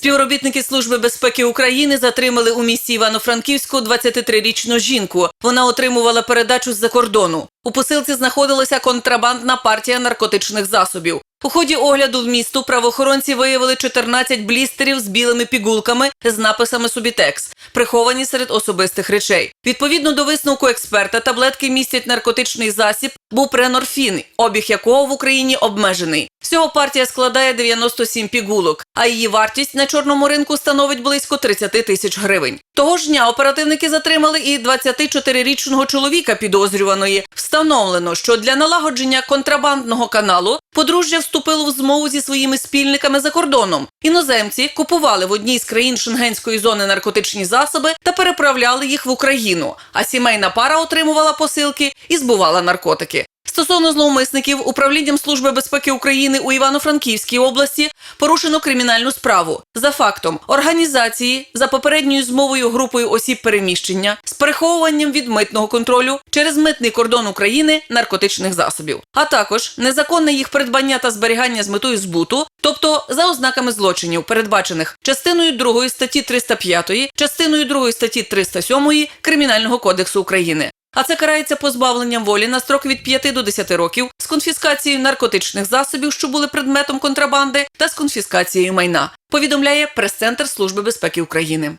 Співробітники Служби безпеки України затримали у місті Івано-Франківську 23-річну жінку. Вона отримувала передачу з-за кордону. У посилці знаходилася контрабандна партія наркотичних засобів. У ході огляду в місту правоохоронці виявили 14 блістерів з білими пігулками з написами Субітекс, приховані серед особистих речей. Відповідно до висновку експерта, таблетки містять наркотичний засіб бупренорфін, обіг якого в Україні обмежений. Всього партія складає 97 пігулок, а її вартість на чорному ринку становить близько 30 тисяч гривень. Того ж дня оперативники затримали і 24-річного чоловіка підозрюваної. Встановлено, що для налагодження контрабандного каналу подружжя вступило в змову зі своїми спільниками за кордоном. Іноземці купували в одній з країн шенгенської зони наркотичні засоби та переправляли їх в Україну. А сімейна пара отримувала посилки і збувала наркотики. Стосовно зловмисників, управлінням Служби безпеки України у Івано-Франківській області порушено кримінальну справу за фактом організації за попередньою змовою групою осіб переміщення з переховуванням від митного контролю через митний кордон України наркотичних засобів, а також незаконне їх придбання та зберігання з метою збуту, тобто за ознаками злочинів, передбачених частиною 2 статті 305, частиною 2 статті 307 Кримінального кодексу України. А це карається позбавленням волі на строк від 5 до 10 років з конфіскацією наркотичних засобів, що були предметом контрабанди, та з конфіскацією майна. Повідомляє прес-центр Служби безпеки України.